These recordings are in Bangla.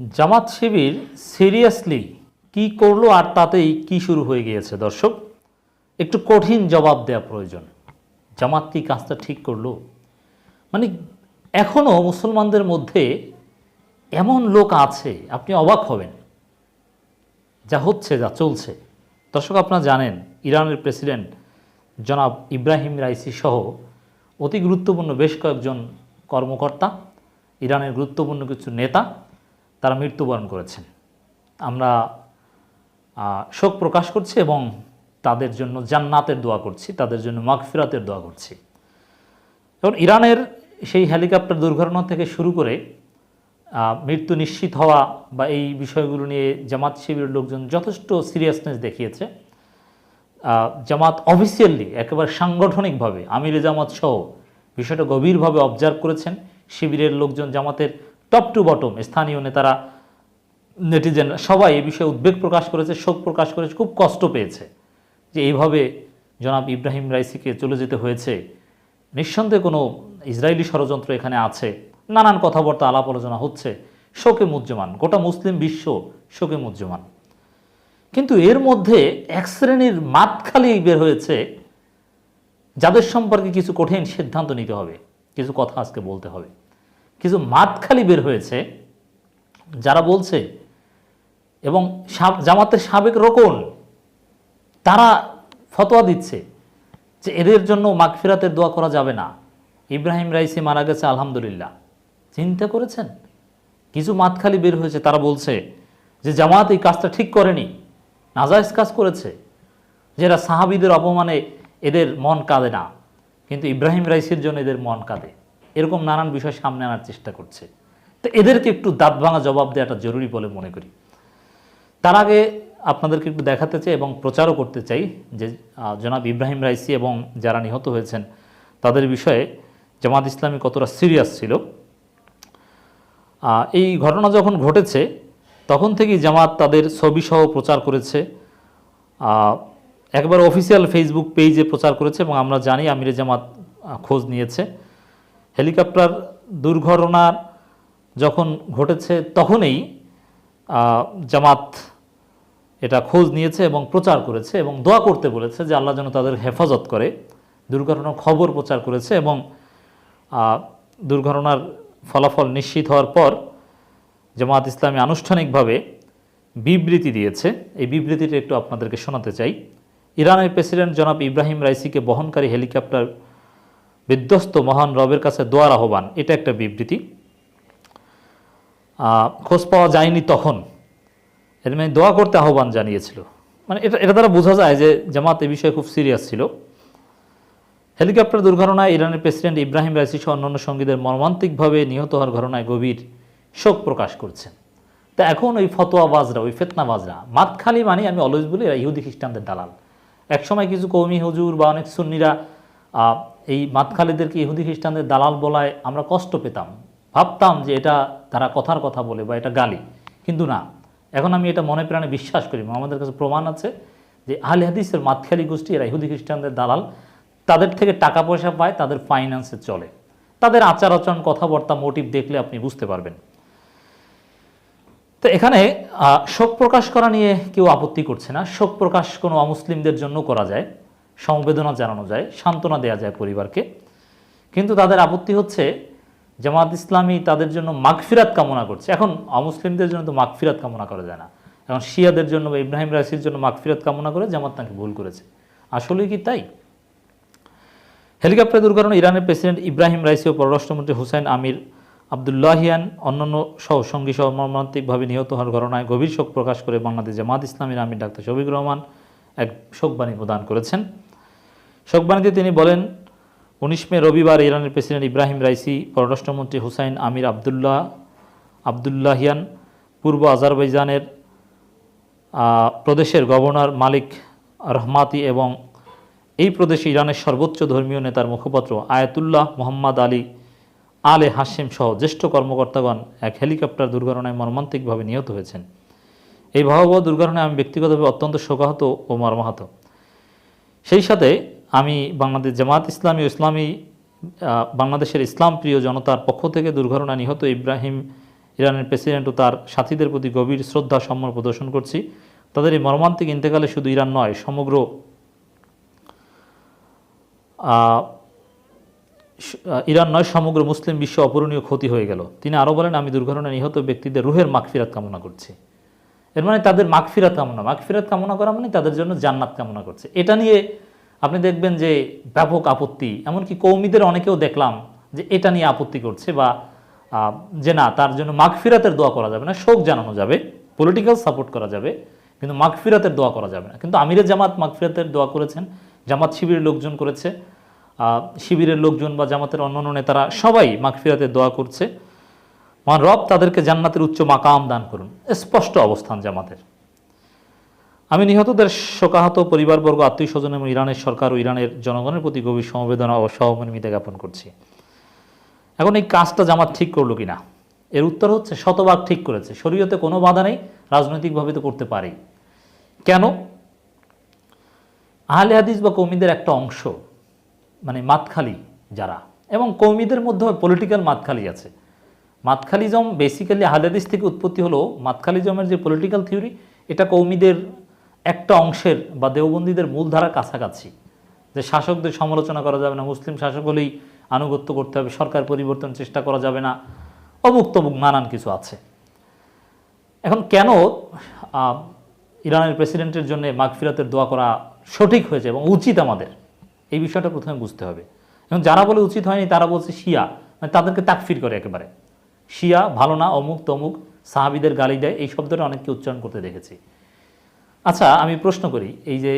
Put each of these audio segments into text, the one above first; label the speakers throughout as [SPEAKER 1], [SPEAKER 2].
[SPEAKER 1] জামাত শিবির সিরিয়াসলি কি করল আর তাতেই কি শুরু হয়ে গিয়েছে? দর্শক, একটু কঠিন জবাব দেওয়া প্রয়োজন। জামাত কি কাজটা ঠিক করল? মানে এখনও মুসলমানদের মধ্যে এমন লোক আছে, আপনি অবাক হবেন। যা হচ্ছে, যা চলছে। দর্শক, আপনারা জানেন, ইরানের প্রেসিডেন্ট জনাব ইব্রাহিম রাইসি সহ অতি গুরুত্বপূর্ণ বেশ কয়েকজন কর্মকর্তা, ইরানের গুরুত্বপূর্ণ কিছু নেতা তারা মৃত্যুবরণ করেছেন। আমরা শোক প্রকাশ করছি এবং তাদের জন্য জান্নাতের দোয়া করছি, তাদের জন্য মাগফিরাতের দোয়া করছি। এবং ইরানের সেই হেলিকপ্টার দুর্ঘটনা থেকে শুরু করে মৃত্যু নিশ্চিত হওয়া বা এই বিষয়গুলো নিয়ে জামাত শিবিরের লোকজন যথেষ্ট সিরিয়াসনেস দেখিয়েছে। জামাত অফিসিয়ালি একেবারে সাংগঠনিকভাবে আমির জামাত সহ বিষয়টা গভীরভাবে অবজার্ভ করেছেন। শিবিরের লোকজন জামাতের টপ টু বটম স্থানীয় নেতারা, নেটিজেন সবাই এই বিষয়ে উদ্বেগ প্রকাশ করেছে, শোক প্রকাশ করেছে, খুব কষ্ট পেয়েছে যে এইভাবে জনাব ইব্রাহিম রাইসিকে চলে যেতে হয়েছে। নিঃসন্দেহে কোনো ইসরায়েলি ষড়যন্ত্র এখানে আছে, নানান কথাবার্তা, আলাপ আলোচনা হচ্ছে, শোকে মুজ্জমান গোটা মুসলিম বিশ্ব শোকে মুজ্জমান কিন্তু এর মধ্যে এক শ্রেণির মাত খালি বের হয়েছে, যাদের সম্পর্কে কিছু কঠিন সিদ্ধান্ত নিতে হবে, কিছু কথা আজকে বলতে হবে। কিছু মাত খালি বের হয়েছে, যারা বলছে, এবং জামাতের সাবেক রোকন, তারা ফতোয়া দিচ্ছে যে এদের জন্য মাগফিরাতের দোয়া করা যাবে না। ইব্রাহিম রাইসি মারা গেছে, আলহামদুলিল্লাহ। চিন্তা করেছেন? কিছু মাতখালি বের হয়েছে, তারা বলছে যে জামাত এই কাজটা ঠিক করেনি নাজাইজ কাজ করেছে যেটা সাহাবিদের অপমানে এদের মন কাঁদে না। কিন্তু ইব্রাহিম রাইসির জন্য এদের মন কাঁদে। এরকম নানান বিষয় সামনে আনার চেষ্টা করছে। তো এদেরকে একটু দাঁত ভাঙা জবাব দেওয়াটা জরুরি বলে মনে করি। তার আগে আপনাদেরকে একটু দেখাতে চাই এবং প্রচারও করতে চাই যে জনাব ইব্রাহিম রাইসি এবং যারা নিহত হয়েছেন, তাদের বিষয়ে জামাত ইসলামী কতটা সিরিয়াস ছিল। এই ঘটনা যখন ঘটেছে, তখন থেকেই জামাত তাদের ছবিসহ প্রচার করেছে। একবার অফিসিয়াল ফেসবুক পেজে প্রচার করেছে এবং আমরা জানি আমিরে জামাত খোঁজ নিয়েছে। হেলিকপ্টার দুর্ঘটনার যখন ঘটেছে তখনই জামাত এটা খোঁজ নিয়েছে এবং প্রচার করেছে এবং দোয়া করতে বলেছে যে আল্লাহ যেন তাদের হেফাজত করে। দুর্ঘটনার খবর প্রচার করেছে এবং দুর্ঘটনার ফলাফল নিশ্চিত হওয়ার পর জামাত ইসলামী আনুষ্ঠানিকভাবে বিবৃতি দিয়েছে। এই বিবৃতিটা একটু আপনাদেরকে শোনাতে চাই। ইরানের প্রেসিডেন্ট জনাব ইব্রাহিম রাইসিকে বহনকারী হেলিকপ্টার বিধ্বস্ত মহান রবের কাছে দোয়ার আহ্বান, এটা একটা বিবৃতি। খোঁজ পাওয়া যায়নি তখন। এর মানে দোয়া করতে আহ্বান জানিয়েছিল। মানে এটা এটা দ্বারা বোঝা যায় যে জামাত এ বিষয়ে খুব সিরিয়াস ছিল। হেলিকপ্টার দুর্ঘটনায় ইরানের প্রেসিডেন্ট ইব্রাহিম রাইসি সহ অন্যান্য সঙ্গীদের মর্মান্তিকভাবে নিহত হওয়ার ঘটনায় গভীর শোক প্রকাশ করছেন। তা এখন ওই ফতোয়াবাজরা, ওই ফেতনা ফেতনাবাজরা, মাতখালি মানে আমি অলওয়েজ বলি এরা ইহুদি খ্রিস্টানদের দালাল। একসময় কিছু কৌমি হুজুর বা অনেক সুন্নিরা এই মাতখালিদেরকে ইহুদি খ্রিস্টানদের দালাল বলায় আমরা কষ্ট পেতাম। ভাবতাম যে এটা তারা কথার কথা বলে বা এটা গালি। কিন্তু না, এখন আমি এটা মনে প্রাণে বিশ্বাস করি আমাদের কাছে প্রমাণ আছে যে আহলে হাদিসের মাতখালি গোষ্ঠী, এরা ইহুদি খ্রিস্টানদের দালাল, তাদের থেকে টাকা পয়সা পায়, তাদের ফাইন্যান্সে চলে। তাদের আচার আচরণ কথাবার্তা মোটিভ দেখলে আপনি বুঝতে পারবেন। তো এখানে শোক প্রকাশ করা নিয়ে কেউ আপত্তি করছে না। শোক প্রকাশ কোনো অমুসলিমদের জন্য করা যায়। সমবেদনা জানানো যায়, সান্ত্বনা দেওয়া যায় পরিবারকে। কিন্তু তাদের আপত্তি হচ্ছে, জামাত ইসলামী তাদের জন্য মাগফিরাত কামনা করছে। এখন অমুসলিমদের জন্য তো মাগফিরাত কামনা করা যায় না। এখন শিয়াদের জন্য বা ইব্রাহিম রাশির জন্য মাগফিরাত কামনা করে জামাত তাকে ভুল করেছে। আসলে কি তাই? হেলিকপ্টার দুর্ঘটনা ইরানের প্রেসিডেন্ট ইব্রাহিম রাইসি ও পররাষ্ট্রমন্ত্রী হুসাইন আমির আবদুল্লাহিয়ান অন্যান্য সহ সঙ্গী সহ মর্মান্তিকভাবে নিহত হওয়ার ঘটনায় গভীর শোক প্রকাশ করে বাংলাদেশ জামাত ইসলামীর আমির ডাক্তার শফিক রহমান এক শোকবাণী প্রদান করেছেন। শোকবাণীতে তিনি বলেন, উনিশ মে রবিবার ইরানের প্রেসিডেন্ট ইব্রাহিম রাইসি, পররাষ্ট্রমন্ত্রী হুসাইন আমির আবদুল্লাহ, আবদুল্লাহিয়ান, পূর্ব আজারবাইজানের প্রদেশের গভর্নর মালিক রহমাতি এবং এই প্রদেশে ইরানের সর্বোচ্চ ধর্মীয় নেতার মুখপাত্র আয়াতুল্লাহ মোহাম্মদ আলী, আলে হাসিম সহ জ্যেষ্ঠ কর্মকর্তাগণ এক হেলিকপ্টার দুর্ঘটনায় মর্মান্তিকভাবে নিহত হয়েছেন। এই ভয়াবহ দুর্ঘটনায় আমি ব্যক্তিগতভাবে অত্যন্ত শোকাহত ও মর্মাহত। সেই সাথে আমি বাংলাদেশ জামাত ইসলামী ও ইসলামী বাংলাদেশের ইসলাম প্রিয় জনতার পক্ষ থেকে দুর্ঘটনায় নিহত ইব্রাহিম ইরানের প্রেসিডেন্ট ও তার সাথীদের প্রতি গভীর শ্রদ্ধা সম্মান প্রদর্শন করছি। তাদের এই মর্মান্তিক ইন্তেকালে শুধু ইরান নয়, সমগ্র ইরান নয়, সমগ্র মুসলিম বিশ্ব অপূরণীয় ক্ষতি হয়ে গেল। তিনি আরও বলেন, আমি দুর্ঘটনায় নিহত ব্যক্তিদের রুহের মাগফিরাত কামনা করছি। এর মানে তাদের মাগফিরাত কামনা। মাগফিরাত কামনা করা মানে তাদের জন্য জান্নাত কামনা করছে। এটা নিয়ে আপনি দেখবেন যে ব্যাপক আপত্তি, এমনকি কৌমিদের অনেকেও দেখলাম যে এটা নিয়ে আপত্তি করছে বা যে না, তার জন্য মাগফিরাতের দোয়া করা যাবে না, শোক জানানো যাবে পলিটিক্যাল সাপোর্ট করা যাবে, কিন্তু মাগফিরাতের দোয়া করা যাবে না। কিন্তু আমিরে জামাত মাগফিরাতের দোয়া করেছেন, জামাত শিবিরের লোকজন করেছে শিবিরের লোকজন বা জামাতের অন্যান্য নেতারা সবাই মাগফিরাতের দোয়া করছে। মহান রব তাদেরকে জান্নাতের উচ্চ মাকাম দান করুন। স্পষ্ট অবস্থান জামাতের। আমি নিহতদের শোকাহত পরিবারবর্গ আত্মীয় স্বজন এবং ইরানের সরকার ও ইরানের জনগণের প্রতি গভীর সমবেদনা ও সহমর্মিতা জ্ঞাপন করছি। এখন এই কাজটা জামাত ঠিক করল কিনা? এর উত্তর হচ্ছে শতভাগ ঠিক করেছে। শরীয়তে কোনো বাধা নেই, রাজনৈতিকভাবে তো করতে পারি। কেন? আহলে হাদিস বা কৌমিদের একটা অংশ মানে মাতখালি যারা, এবং কৌমিদের মধ্যে পলিটিক্যাল মাতখালি আছে। মাতখালিজম বেসিক্যালি আহলে হাদিস থেকে উৎপত্তি হলো, মাতখালিজমের যে পলিটিক্যাল থিওরি এটা কৌমিদের একটা অংশের বা দেওবন্দীদের মূলধারার কাছাকাছি। যে শাসকদের সমালোচনা করা যাবে না, মুসলিম শাসক হলেই আনুগত্য করতে হবে, সরকার পরিবর্তন চেষ্টা করা যাবে না অমুক তমুক নানান কিছু আছে। এখন কেন ইরানের প্রেসিডেন্টের জন্য মাগফিরাতের দোয়া করা সঠিক হয়েছে এবং উচিত আমাদের? এই বিষয়টা প্রথমে বুঝতে হবে। এবং যারা বলে উচিত হয়নি, তারা বলছে শিয়া মানে তাদেরকে তাকফির করে একেবারে। শিয়া ভালো না অমুক তমুক সাহাবিদের গালি দেয়, এই শব্দটা অনেককে উচ্চারণ করতে দেখেছি। আচ্ছা আমি প্রশ্ন করি, এই যে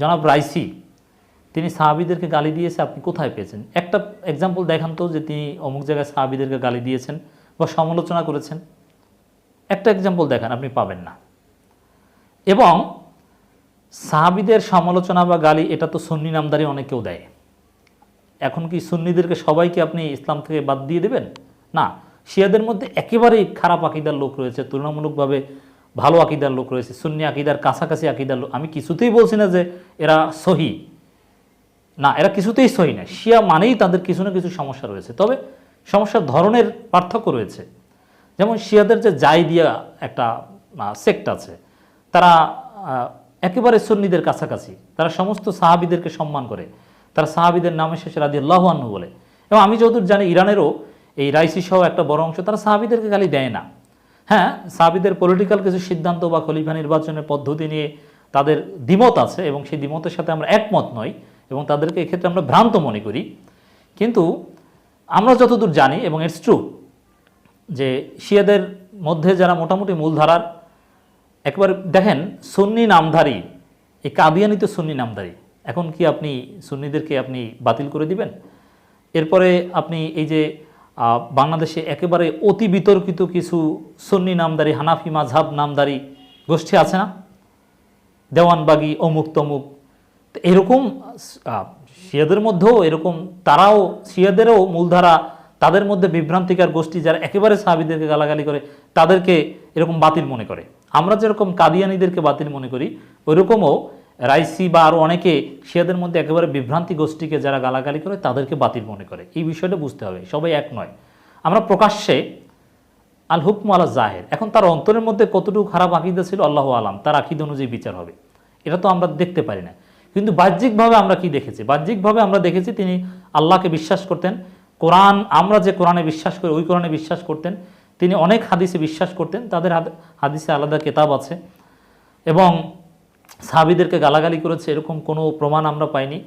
[SPEAKER 1] জনাব রাইসি, তিনি সাহাবিদেরকে গালি দিয়েছে, আপনি কোথায় পেয়েছেন? একটা এক্সাম্পল দেখান তো যে তিনি অমুক জায়গায় সাহাবিদেরকে গালি দিয়েছেন বা সমালোচনা করেছেন। একটা এক্সাম্পল দেখান, আপনি পাবেন না। এবং সাহাবিদের সমালোচনা বা গালি, এটা তো সুন্নি নামদারি অনেকেও দেয়। এখন কি সুন্নিদেরকে সবাইকে আপনি ইসলাম থেকে বাদ দিয়ে দেবেন? না, শিয়াদের মধ্যে একেবারেই খারাপ আকিদার লোক রয়েছে, তুলনামূলকভাবে ভালো আকিদার লোক রয়েছে, সুন্নি আকিদার কাছাকাছি আকিদার লোক। আমি কিছুতেই বলছি না যে এরা সহি। না, এরা কিছুতেই সহি না। শিয়া মানেই তাদের কিছু না কিছু সমস্যা রয়েছে। তবে সমস্যার ধরনের পার্থক্য রয়েছে। যেমন শিয়াদের যে জাই দিয়া একটা সেক্ট আছে, তারা একেবারে সুন্নিদের কাছাকাছি। তারা সমস্ত সাহাবিদেরকে সম্মান করে। তারা সাহাবিদের নামে শেষে রাদি আল্লাহান্নু বলে। এবং আমি যতদূর জানি, ইরানেরও এই রাইসি সহ একটা বড় অংশ তারা সাহাবিদেরকে গালি দেয় না। হ্যাঁ সাবিদের পলিটিক্যাল কিছু সিদ্ধান্ত বা খলিফা নির্বাচনের পদ্ধতি নিয়ে তাদের দ্বিমত আছে এবং সেই দ্বিমতের সাথে আমরা একমত নই এবং তাদেরকে এক্ষেত্রে আমরা ভ্রান্ত মনে করি। কিন্তু আমরা যতদূর জানি, এবং ইটস ট্রু যে শিয়াদের মধ্যে যারা মোটামুটি মূলধারার, একবার দেখেন সুন্নি নামধারী, এই কাদিয়ানি তো সুন্নি নামধারী। এখন কি আপনি সুন্নিদেরকে আপনি বাতিল করে দিবেন? এরপরে আপনি এই যে বাংলাদেশে একেবারে অতি বিতর্কিত কিছু সুন্নি নামদারি, হানাফি মাঝহাব নামদারি গোষ্ঠী আছে না? দেওয়ানবাগি অমুক তমুক এরকম শিয়াদের মধ্যেও এরকম, তারাও, শিয়াদেরও মূলধারা তাদের মধ্যে বিভ্রান্তিকার গোষ্ঠী যারা একেবারে সাহাবিদেরকে গালাগালি করে, তাদেরকে এরকম বাতিল মনে করে। আমরা যেরকম কাদিয়ানিদেরকে বাতিল মনে করি, ওইরকমও রাইসি বা আরও অনেকে শিয়াদের মধ্যে একেবারে বিভ্রান্তি গোষ্ঠীকে যারা গালাগালি করে, তাদেরকে বাতিল মনে করে। এই বিষয়টা বুঝতে হবে, সবাই এক নয়। আমরা প্রকাশ্যে আল হুকম আলা জাহের, এখন তার অন্তরের মধ্যে কতটুকু খারাপ আকিদা ছিল আল্লাহ আলাম, তার আকিদ অনুযায়ী বিচার হবে। এটা তো আমরা দেখতে পারি না। কিন্তু বাহ্যিকভাবে আমরা কি দেখেছি? বাহ্যিকভাবে আমরা দেখেছি তিনি আল্লাহকে বিশ্বাস করতেন। কোরআন, আমরা যে কোরআনে বিশ্বাস করি, ওই কোরআনে বিশ্বাস করতেন। তিনি অনেক হাদিসে বিশ্বাস করতেন। তাদের হাদ- হাদিসে আলাদা কেতাব আছে। এবং সাহাবিদেরকে গালাগালি করেছে, এরকম কোনো প্রমাণ আমরা পাইনি।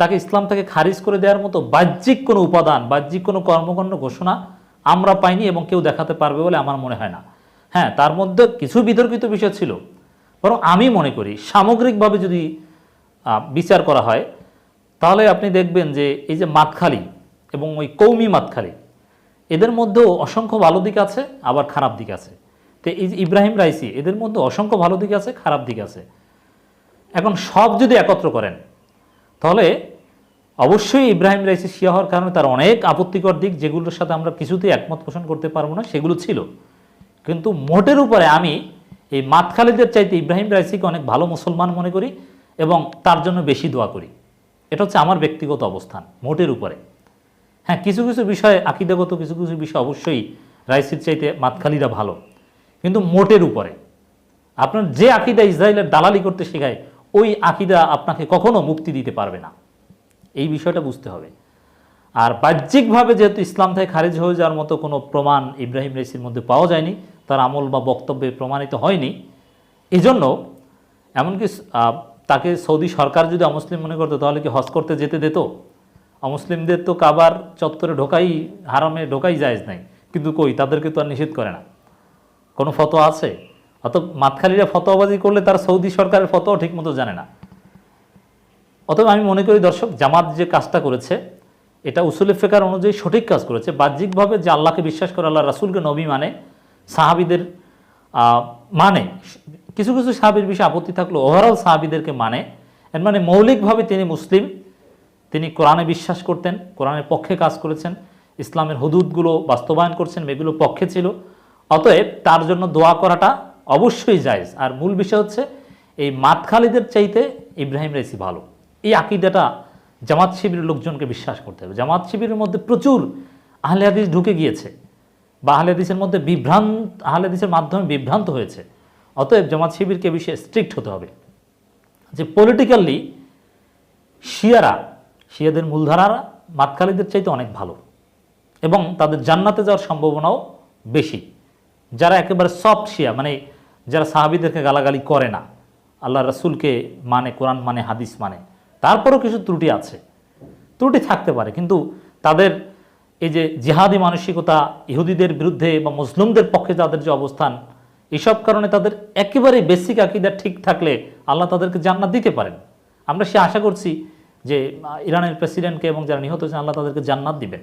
[SPEAKER 1] তাকে ইসলাম থেকে খারিজ করে দেওয়ার মতো বাহ্যিক কোনো উপাদান, বাহ্যিক কোনো কর্মকাণ্ড ঘোষণা আমরা পাইনি এবং কেউ দেখাতে পারবে বলে আমার মনে হয় না। হ্যাঁ তার মধ্যে কিছু বিতর্কিত বিষয় ছিল। বরং আমি মনে করি, সামগ্রিকভাবে যদি বিচার করা হয়, তাহলে আপনি দেখবেন যে এই যে মাতখালি এবং ওই কৌমি মাতখালি, এদের মধ্যেও অসংখ্য ভালো দিক আছে, আবার খারাপ দিক আছে। তো এই যে ইব্রাহিম রাইসি, এদের মধ্যে অসংখ্য ভালো দিক আছে, খারাপ দিক আছে। এখন সব যদি একত্র করেন, তাহলে অবশ্যই ইব্রাহিম রাইসি শিয়া হওয়ার কারণে তার অনেক আপত্তিকর দিক যেগুলোর সাথে আমরা কিছুতেই একমত পোষণ করতে পারব না, সেগুলো ছিল। কিন্তু মোটের উপরে আমি এই মাতখালিদের চাইতে ইব্রাহিম রাইসিকে অনেক ভালো মুসলমান মনে করি এবং তার জন্য বেশি দোয়া করি। এটা হচ্ছে আমার ব্যক্তিগত অবস্থান, মোটের উপরে। হ্যাঁ কিছু কিছু বিষয়ে, আকিদাগত কিছু কিছু বিষয় অবশ্যই রাইসির চাইতে মাতখালিরা ভালো। কিন্তু মোটের উপরে, আপনার যে আকিদা ইসরায়েলের দালালি করতে শেখায় ওই আকিদা আপনাকে কখনো মুক্তি দিতে পারবে না। এই বিষয়টা বুঝতে হবে। আর বাহ্যিকভাবে যেহেতু ইসলাম থেকে খারিজ হয়ে যাওয়ার মতো কোনো প্রমাণ ইব্রাহিম রেসির মধ্যে পাওয়া যায়নি, তার আমল বা বক্তব্যে প্রমাণিত হয়নি, এজন্য এমনকি তাকে সৌদি সরকার যদি অমুসলিম মনে করতো, তাহলে কি হজ করতে যেতে দিত? অমুসলিমদের তো কাবার চত্বরে ঢোকাই, হারামে ঢোকাই জায়েজ নাই। কিন্তু কই, তাদেরকে তো আর নিষেধ করে না। কোনো ফটো আছে? অত মাতখালিরা ফতোয়াবাজি করলে তার সৌদি সরকারের ফতোও ঠিকমতো জানে না। অতএব আমি মনে করি দর্শক, জামাত যে কাজটা করেছে, এটা উসুলে ফেকার অনুযায়ী সঠিক কাজ করেছে। বাহ্যিকভাবে যে আল্লাহকে বিশ্বাস করে, আল্লাহ রাসুলকে নবী মানে সাহাবিদের মানে কিছু কিছু সাহাবির বিষয়ে আপত্তি থাকলেও ওভারঅল সাহাবিদেরকে মানে এর মানে মৌলিকভাবে তিনি মুসলিম, তিনি কোরআনে বিশ্বাস করতেন কোরআনের পক্ষে কাজ করেছেন, ইসলামের হদুদগুলো বাস্তবায়ন করছেন, এগুলো পক্ষে ছিল। অতএব তার জন্য দোয়া করাটা অবশ্যই জায়েজ। আর মূল বিষয় হচ্ছে, এই মাতখালিদের চাইতে ইব্রাহিম রাইসি ভালো। এই আকিদাটা জামাত শিবিরের লোকজনকে বিশ্বাস করতে হবে। জামাত শিবিরের মধ্যে প্রচুর আহলে হাদিস ঢুকে গিয়েছে বা আহলে হাদিসের মধ্যে বিভ্রান্ত, আহলে হাদিসের মাধ্যমে বিভ্রান্ত হয়েছে। অতএব জামাত শিবিরকে বিষয়ে স্ট্রিক্ট হতে হবে। যে পলিটিক্যালি শিয়ারা, শিয়াদের মূলধারারা মাতখালিদের চাইতে অনেক ভালো এবং তাদের জান্নাতে যাওয়ার সম্ভাবনাও বেশি। যারা একেবারে সফট শিয়া মানে যারা সাহাবিদেরকে গালাগালি করে না, আল্লাহ রসুলকে মানে কোরআন মানে হাদিস মানে তারপরও কিছু ত্রুটি আছে। ত্রুটি থাকতে পারে, কিন্তু তাদের এই যে জিহাদি মানসিকতা, ইহুদিদের বিরুদ্ধে বা মুসলিমদের পক্ষে তাদের যে অবস্থান, এসব কারণে তাদের একেবারে বেসিক আকিদা ঠিক থাকলে আল্লাহ তাদেরকে জান্নাত দিতে পারেন। আমরা সে আশা করছি যে ইরানের প্রেসিডেন্টকে এবং যারা নিহত হয়েছেন, আল্লাহ তাদেরকে জান্নাত দিবেন।